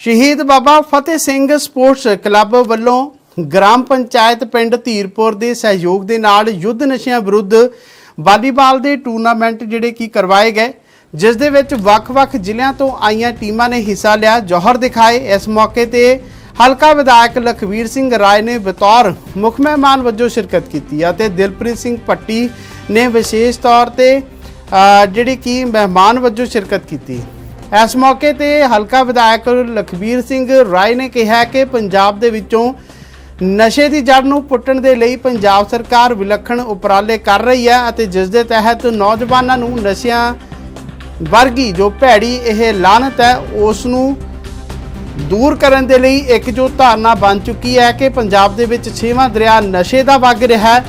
ਸ਼ਹੀਦ Baba Fateh Singh sports club ਵੱਲੋਂ ਗ੍ਰਾਮ ਪੰਚਾਇਤ ਪਿੰਡ ਧੀਰਪੁਰ ਦੇ ਸਹਿਯੋਗ ਦੇ ਨਾਲ ਯੁੱਧ ਨਸ਼ਿਆਂ ਵਿਰੁੱਧ ਵਾਲੀਬਾਲ ਦੇ ਟੂਰਨਾਮੈਂਟ ਜਿਹੜੇ ਕੀ ਕਰਵਾਏ ਗਏ, ਜਿਸ ਦੇ ਵਿੱਚ ਵੱਖ-ਵੱਖ ਜ਼ਿਲ੍ਹਿਆਂ ਤੋਂ ਆਈਆਂ ਟੀਮਾਂ ਨੇ ਹਿੱਸਾ ਲਿਆ। ਜੋਹਰ ਦਿਖਾਏ ਇਸ ਮੌਕੇ ਤੇ ਹਲਕਾ ਵਿਧਾਇਕ ਲਖਵੀਰ ਸਿੰਘ ਰਾਏ ਨੇ ਬਤੌਰ ਮੁੱਖ ਮਹਿਮਾਨ ਵਜੋਂ ਸ਼ਿਰਕਤ ਕੀਤੀ ਅਤੇ ਦਿਲਪ੍ਰੀਤ ਸਿੰਘ ਪੱਟੀ ਨੇ ਵਿਸ਼ੇਸ਼ ਤੌਰ ਤੇ ਜਿਹੜੀ ਕਿ ਮਹਿਮਾਨ ਵਜੋਂ ਸ਼ਿਰਕਤ ਕੀਤੀ। ਇਸ ਮੌਕੇ ਤੇ ਹਲਕਾ ਵਿਧਾਇਕ ਲਖਬੀਰ ਸਿੰਘ ਰਾਏ ਨੇ ਕਿਹਾ ਕਿ ਪੰਜਾਬ ਦੇ ਵਿੱਚੋਂ ਨਸ਼ੇ ਦੀ ਜੜ ਨੂੰ ਪੁੱਟਣ ਦੇ ਲਈ ਪੰਜਾਬ ਸਰਕਾਰ ਵਿਲੱਖਣ ਉਪਰਾਲੇ ਕਰ ਰਹੀ ਹੈ ਅਤੇ ਜਿਸ ਦੇ ਤਹਿਤ ਨੌਜਵਾਨਾਂ ਨੂੰ ਨਸ਼ਿਆਂ ਵਰਗੀ ਜੋ ਭੈੜੀ ਇਹ ਲਾਨਤ ਹੈ, ਉਸ ਨੂੰ ਦੂਰ ਕਰਨ ਦੇ ਲਈ ਇੱਕ ਜੋ ਧਾਰਨਾ ਬਣ ਚੁੱਕੀ ਹੈ ਕਿ ਪੰਜਾਬ ਦੇ ਵਿੱਚ ਛੇਵਾਂ ਦਰਿਆ ਨਸ਼ੇ ਦਾ ਵਗ ਰਿਹਾ ਹੈ,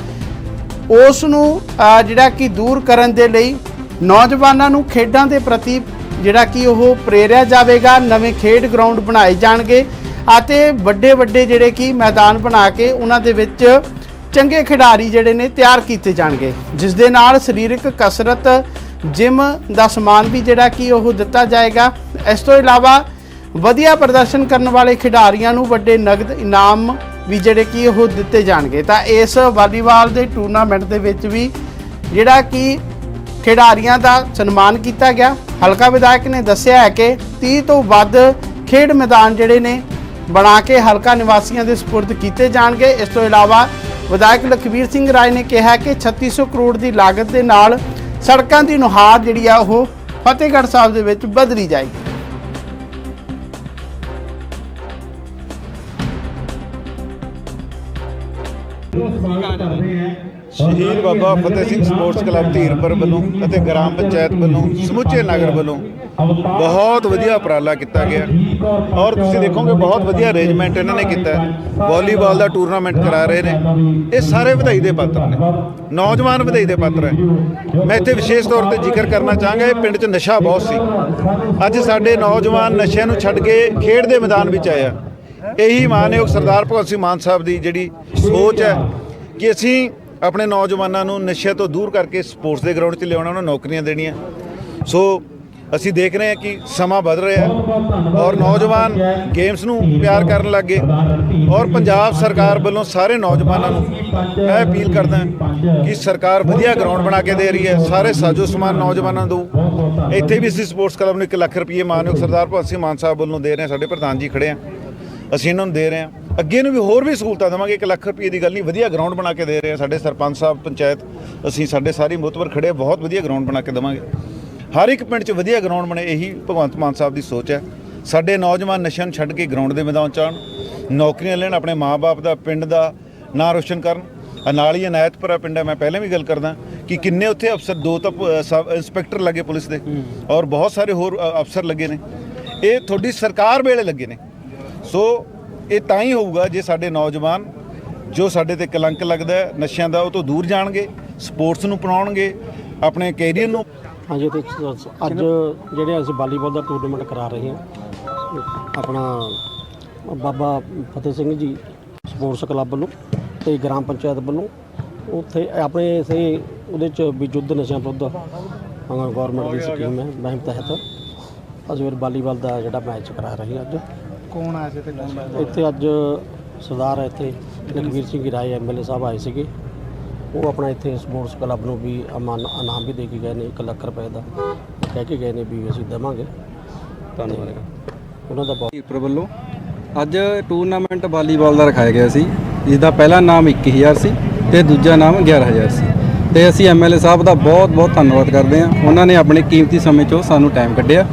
ਉਸ ਨੂੰ ਜਿਹੜਾ ਕਿ ਦੂਰ ਕਰਨ ਦੇ ਲਈ ਨੌਜਵਾਨਾਂ ਨੂੰ ਖੇਡਾਂ ਦੇ ਪ੍ਰਤੀ ਜਿਹੜਾ ਕਿ ਉਹ ਪ੍ਰੇਰਿਆ ਜਾਵੇਗਾ, ਨਵੇਂ ਖੇਡ ਗਰਾਊਂਡ ਬਣਾਏ ਜਾਣਗੇ ਅਤੇ ਵੱਡੇ ਵੱਡੇ ਜਿਹੜੇ ਕਿ ਮੈਦਾਨ ਬਣਾ ਕੇ ਉਹਨਾਂ ਦੇ ਵਿੱਚ ਚੰਗੇ ਖਿਡਾਰੀ ਜਿਹੜੇ ਨੇ ਤਿਆਰ ਕੀਤੇ ਜਾਣਗੇ। ਜਿਸ ਦੇ ਨਾਲ ਸਰੀਰਕ ਕਸਰਤ, ਜਿਮ ਦਾ ਸਮਾਨ ਵੀ ਜਿਹੜਾ ਕਿ ਉਹ ਦਿੱਤਾ ਜਾਏਗਾ। ਇਸ ਤੋਂ ਇਲਾਵਾ ਵਧੀਆ ਪ੍ਰਦਰਸ਼ਨ ਕਰਨ ਵਾਲੇ ਖਿਡਾਰੀਆਂ ਨੂੰ ਵੱਡੇ ਨਗਦ ਇਨਾਮ ਵੀ ਜਿਹੜੇ ਕਿ ਉਹ ਦਿੱਤੇ ਜਾਣਗੇ। ਤਾਂ ਇਸ ਵਾਲੀਬਾਲ ਦੇ ਟੂਰਨਾਮੈਂਟ ਦੇ ਵਿੱਚ ਵੀ ਜਿਹੜਾ ਕਿ ਖਿਡਾਰੀਆਂ ਦਾ ਸਨਮਾਨ ਕੀਤਾ ਗਿਆ। ਹਲਕਾ ਵਿਧਾਇਕ ਨੇ ਦੱਸਿਆ ਹੈ ਕਿ 30 ਤੋਂ ਵੱਧ ਖੇਡ ਮੈਦਾਨ ਜਿਹੜੇ ਨੇ ਬਣਾ ਕੇ ਹਲਕਾ ਨਿਵਾਸੀਆਂ ਦੇ ਸਪੁਰਦ ਕੀਤੇ ਜਾਣਗੇ। ਇਸ ਤੋਂ ਇਲਾਵਾ ਵਿਧਾਇਕ ਲਖਵੀਰ ਸਿੰਘ ਰਾਏ ਨੇ ਕਿਹਾ ਕਿ 3600 ਕਰੋੜ ਦੀ ਲਾਗਤ ਦੇ ਨਾਲ ਸੜਕਾਂ ਦੀ ਨੁਹਾਰ ਜਿਹੜੀ ਆ ਉਹ ਫਤਿਹਗੜ੍ਹ ਸਾਹਿਬ ਦੇ ਵਿੱਚ ਬਦਲੀ ਜਾਏਗੀ। ਸ਼ਹੀਦ ਬਾਬਾ ਫਤਿਹ ਸਿੰਘ ਸਪੋਰਟਸ ਕਲੱਬ ਧੀਰਪੁਰ ਵੱਲੋਂ ਅਤੇ ਗ੍ਰਾਮ ਪੰਚਾਇਤ ਵੱਲੋਂ ਸਮੁੱਚੇ ਨਗਰ ਵੱਲੋਂ ਬਹੁਤ ਵਧੀਆ ਉਪਰਾਲਾ ਕੀਤਾ ਗਿਆ। ਔਰ ਤੁਸੀਂ ਦੇਖੋਗੇ ਬਹੁਤ ਵਧੀਆ ਅਰੇਂਜਮੈਂਟ ਇਹਨਾਂ ਨੇ ਕੀਤਾ। ਵਾਲੀਬਾਲ ਦਾ ਟੂਰਨਾਮੈਂਟ ਕਰਾ ਰਹੇ ਨੇ। ਇਹ ਸਾਰੇ ਵਧਾਈ ਦੇ ਪਾਤਰ ਨੇ। ਨੌਜਵਾਨ ਵਧਾਈ ਦੇ ਪਾਤਰ ਹੈ। ਮੈਂ ਇੱਥੇ ਵਿਸ਼ੇਸ਼ ਤੌਰ ਤੇ ਜ਼ਿਕਰ ਕਰਨਾ ਚਾਹਾਂਗਾ, ਇਹ ਪਿੰਡ 'ਚ ਨਸ਼ਾ ਬਹੁਤ ਸੀ। ਅੱਜ ਸਾਡੇ ਨੌਜਵਾਨ ਨਸ਼ਿਆਂ ਨੂੰ ਛੱਡ ਕੇ ਖੇਡ ਦੇ ਮੈਦਾਨ ਵਿੱਚ ਆਇਆ ਇਹੀ ਮਾਨਯੋਗ ਸਰਦਾਰ ਭਗਤ ਸਿੰਘ ਮਾਨ ਸਾਹਿਬ ਦੀ ਜਿਹੜੀ ਸੋਚ ਹੈ ਕਿ ਅਸੀਂ ਆਪਣੇ ਨੌਜਵਾਨਾਂ ਨੂੰ ਨਸ਼ਿਆਂ ਤੋਂ ਦੂਰ ਕਰਕੇ ਸਪੋਰਟਸ ਦੇ ਗਰਾਊਂਡ 'ਚ ਲਿਆਉਣਾ, ਉਹਨਾਂ ਨੂੰ ਨੌਕਰੀਆਂ ਦੇਣੀਆਂ। ਸੋ ਅਸੀਂ ਦੇਖ ਰਹੇ ਹਾਂ ਕਿ ਸਮਾਂ ਬਦਲ ਰਿਹਾ ਹੈ ਔਰ ਨੌਜਵਾਨ ਗੇਮਸ ਨੂੰ ਪਿਆਰ ਕਰਨ ਲੱਗੇ ਔਰ ਪੰਜਾਬ ਸਰਕਾਰ ਵੱਲੋਂ ਸਾਰੇ ਨੌਜਵਾਨਾਂ ਨੂੰ ਮੈਂ ਅਪੀਲ ਕਰਦਾ ਕਿ ਸਰਕਾਰ ਵਧੀਆ ਗਰਾਊਂਡ ਬਣਾ ਕੇ ਦੇ ਰਹੀ ਹੈ, ਸਾਰੇ ਸਾਜੋ ਸਮਾਨ ਨੌਜਵਾਨਾਂ ਨੂੰ ਇੱਥੇ ਵੀ ਅਸੀਂ ਸਪੋਰਟਸ ਕਲੱਬ ਨੂੰ 1 ਲੱਖ ਰੁਪਏ ਮਾਨਯੋਗ ਸਰਦਾਰ ਭਗਤ ਸਿੰਘ ਮਾਨ ਸਾਹਿਬ ਵੱਲੋਂ ਦੇ ਰਹੇ ਹਾਂ, ਸਾਡੇ ਪ੍ਰਧਾਨ ਜੀ ਖੜੇ ਆ। ਅਸੀਂ ਇਹਨਾਂ ਨੂੰ ਦੇ ਰਹੇ ਹਾਂ। ਅੱਗੇ ਨੂੰ ਵੀ ਹੋਰ ਵੀ ਸਹੂਲਤਾਂ ਦੇਵਾਂਗੇ। 1 ਲੱਖ ਰੁਪਏ ਦੀ ਗੱਲ ਨਹੀਂ ਵਧੀਆ ਗਰਾਊਂਡ ਬਣਾ ਕੇ ਦੇ ਰਹੇ ਹਾਂ ਸਾਡੇ ਸਰਪੰਚ ਸਾਹਿਬ ਪੰਚਾਇਤ ਅਸੀਂ ਸਾਡੇ ਸਾਰੇ ਮੁਤਬਰ ਖੜੇ ਬਹੁਤ ਵਧੀਆ ਗਰਾਊਂਡ ਬਣਾ ਕੇ ਦੇਵਾਂਗੇ। ਹਰ ਇੱਕ ਪਿੰਡ 'ਚ ਵਧੀਆ ਗਰਾਊਂਡ ਬਣੇ ਇਹੀ ਭਗਵੰਤ ਮਾਨ ਸਾਹਿਬ ਦੀ ਸੋਚ ਹੈ। ਸਾਡੇ ਨੌਜਵਾਨ ਨਸ਼ਿਆਂ ਨੂੰ ਛੱਡ ਕੇ ਗਰਾਊਂਡ ਦੇ ਮੈਦਾਨ 'ਚ ਆਉਣ। ਨੌਕਰੀਆਂ ਲੈਣ ਆਪਣੇ ਮਾਪੇ ਦਾ ਪਿੰਡ ਦਾ ਨਾਂ ਰੋਸ਼ਨ ਕਰਨ। ਨਾਲ ਹੀ ਅਨਾਇਤਪੁਰਾ ਪਿੰਡ ਹੈ। ਮੈਂ ਪਹਿਲਾਂ ਵੀ ਗੱਲ ਕਰਦਾ ਕਿ ਕਿੰਨੇ ਉੱਥੇ ਅਫਸਰ ਦੋ ਤਾਂ ਸਬ ਇੰਸਪੈਕਟਰ ਲੱਗੇ ਪੁਲਿਸ ਦੇ। ਔਰ ਬਹੁਤ ਸਾਰੇ ਹੋਰ ਅਫਸਰ ਲੱਗੇ ਨੇ। ਇਹ ਤੁਹਾਡੀ ਸਰਕਾਰ ਵੇਲੇ ਲੱਗੇ ਨੇ। ਸੋ ਇਹ ਤਾਂ ਹੀ ਹੋਊਗਾ ਜੇ ਸਾਡੇ ਨੌਜਵਾਨ ਜੋ ਸਾਡੇ ਤੇ ਕਲੰਕ ਲੱਗਦਾ ਨਸ਼ਿਆਂ ਦਾ ਉਹ ਤੋਂ ਦੂਰ ਜਾਣਗੇ, ਸਪੋਰਟਸ ਨੂੰ ਅਪਣਾਉਣਗੇ, ਆਪਣੇ ਕੈਰੀਅਰ ਨੂੰ। ਹਾਂਜੀ, ਤੇ ਅੱਜ ਜਿਹੜੇ ਅਸੀਂ ਵਾਲੀਬਾਲ ਦਾ ਟੂਰਨਾਮੈਂਟ ਕਰਾ ਰਹੇ ਹਾਂ, ਆਪਣਾ ਬਾਬਾ ਫਤਿਹ ਸਿੰਘ ਜੀ ਸਪੋਰਟਸ ਕਲੱਬ ਵੱਲੋਂ ਤੇ ਗ੍ਰਾਮ ਪੰਚਾਇਤ ਵੱਲੋਂ, ਉੱਥੇ ਆਪਣੇ ਇਸੇ ਉਹਦੇ ਚ ਵੀ ਯੁੱਧ ਨਸ਼ਿਆਂ ਵਿਰੁੱਧ ਗਵਰਨਮੈਂਟ ਦੀ ਸਕੀਮ ਹੈ, ਮਹਿਮ ਤਹਿਤ। ਅਸੀਂ ਫਿਰ ਵਾਲੀਬਾਲ ਦਾ ਜਿਹੜਾ ਮੈਚ ਕਰਾ ਰਹੇ ਹਾਂ ਅੱਜ। ਕੌਣ ਆਇਆ ਸੀ ਤੇ ਕੌਣ ਇੱਥੇ ਅੱਜ ਸਰਦਾਰ ਇੱਥੇ ਲਖਵੀਰ ਸਿੰਘ ਰਾਏ ਐਮਐਲਏ ਸਾਹਿਬ ਆਏ ਸੀਗੇ। ਉਹ ਆਪਣਾ ਇੱਥੇ ਸਪੋਰਟਸ ਕਲੱਬ ਨੂੰ ਵੀ ਅਮਾਨ ਇਨਾਮ ਵੀ ਦੇ ਕੇ ਗਏ ਨੇ 1 ਲੱਖ ਰੁਪਏ ਦਾ। ਕਹਿ ਕੇ ਗਏ ਨੇ ਵੀ ਅਸੀਂ ਦੇਵਾਂਗੇ। ਧੰਨਵਾਦ। ਉਹਨਾਂ ਦਾ ਬਹੁਤ ਕੀਪਰ ਵੱਲੋਂ ਅੱਜ ਟੂਰਨਾਮੈਂਟ ਵਾਲੀਬਾਲ ਦਾ ਰਖਾਇਆ ਗਿਆ ਸੀ। ਜਿਸ ਦਾ ਪਹਿਲਾ ਨਾਮ 21000 ਸੀ ਤੇ ਦੂਜਾ ਨਾਮ 11000 ਸੀ। ਤੇ ਅਸੀਂ ਐਮਐਲਏ ਸਾਹਿਬ ਦਾ ਬਹੁਤ ਬਹੁਤ ਧੰਨਵਾਦ ਕਰਦੇ ਹਾਂ। ਉਹਨਾਂ ਨੇ ਆਪਣੇ ਕੀਮਤੀ ਸਮੇਂ ਚੋਂ ਸਾਨੂੰ ਟਾਈਮ ਕੱਢਿਆ।